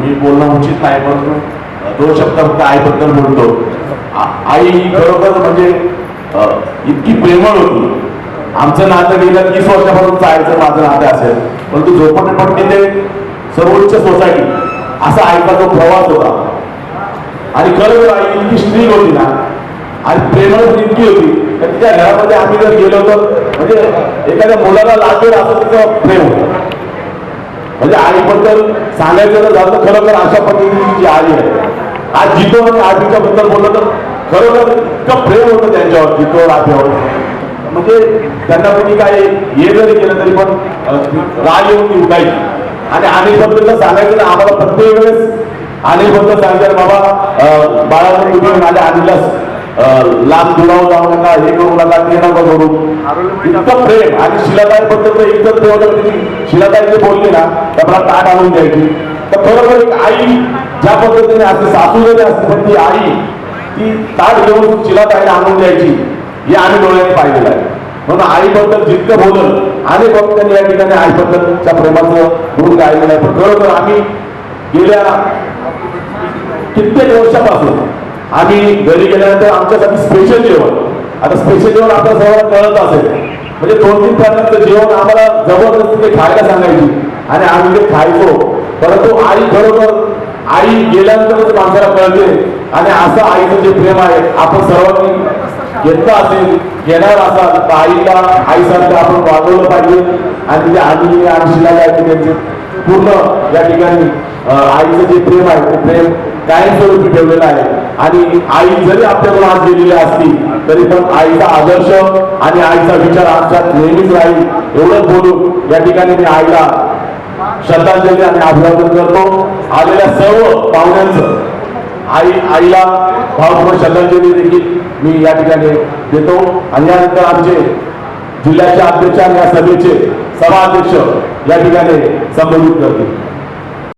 मी बोलणं उचित नाही परंतु अ, दोन शब्द फक्त आईबद्दल बोलतो आई ही खरोखर म्हणजे इतकी प्रेमळ होती. आमचं नातं गेलं तीस वर्षापासून जायचं माझं नातं असेल. परंतु झोपडपट्टी ते सर्वोच्च सोसायटी असा आईचा तो प्रवास होता. आणि खरंच आई इतकी स्त्री होती ना आणि प्रेमळ इतकी होती तर तिच्या घरामध्ये आम्ही जर गेलो तर म्हणजे एखाद्या मुलाला लागेल असं तिचं प्रेम होतं. म्हणजे आईबद्दल सांगायचं तर झालं तर खरोखर अशा पद्धतीची जी आई आहे. आज जितो आणि आजीच्या बद्दल बोललं तर खरोखर इतकं प्रेम होतं त्यांच्यावर जितो राजावर म्हणजे त्यांना कोणी काय हे जरी केलं तरी पण राग येऊन ती उठायची आणि अनिलबद्दल सांगायचं ना आम्हाला प्रत्येक वेळेस अनिलबद्दल सांगायचं बाबा बाळाला तुम्ही आले अनिलच लांब दुराव जाऊ नका हे करू नका ते नका करू. इतकं प्रेम आणि शिलाताई बद्दल एकदम तेव्हा शिलाताई जे बोलली ना तर मला ताट आणून द्यायची. तर खरोखर एक आई ज्या पद्धतीने असते सासू जरी असते पण ती आई ती ताट घेऊन शिलाताईला आणून द्यायची हे आम्ही डोळ्याने पाहिलेलं आहे. म्हणून आईबद्दल जितकं बोलल आणि भक्तांनी या ठिकाणी आईबद्दलच्या प्रेमाचं गुण गायलेलं आहे पण खरोखर आम्ही गेल्या कित्येक वर्षापासून आम्ही घरी गेल्यानंतर आमच्यासाठी स्पेशल जेवण. आता स्पेशल जेवण आपल्या सर्वांना कळत असेल. म्हणजे दोन तीन प्रकारचं जेवण आम्हाला जबरदस्ती ते खायला सांगायची. आणि आम्ही ते खायचो. परंतु आई खरोखर आई गेल्यानंतरच माणसाला कळते. आणि असं आईचं जे प्रेम आहे आपण सर्वांनी घेतलं असेल घेणार असाल तर आईला आईसारखं आपण वागवलं पाहिजे. आणि तिथे आधी आणि शिलाला त्यांचे पूर्ण या ठिकाणी आईचं जे प्रेम आहे ते प्रेम कायमस्वरूपी ठेवलेलं आहे. आणि आई जरी आपल्याकडून आज गेलेली असती तरी पण आईचा आदर्श आणि आईचा विचार आमच्यात नेहमीच राहील. एवढंच बोलून या ठिकाणी मी आईला श्रद्धांजली आणि अभिवादन करतो. आलेल्या सर्व पाहुण्यांचं आई आईला भावपूर्ण श्रद्धांजली देखील मी या ठिकाणी देतो. आणि यानंतर आमचे जिल्ह्याचे अध्यक्ष आणि या सभेचे सभा अध्यक्ष या ठिकाणी संबोधित करतील.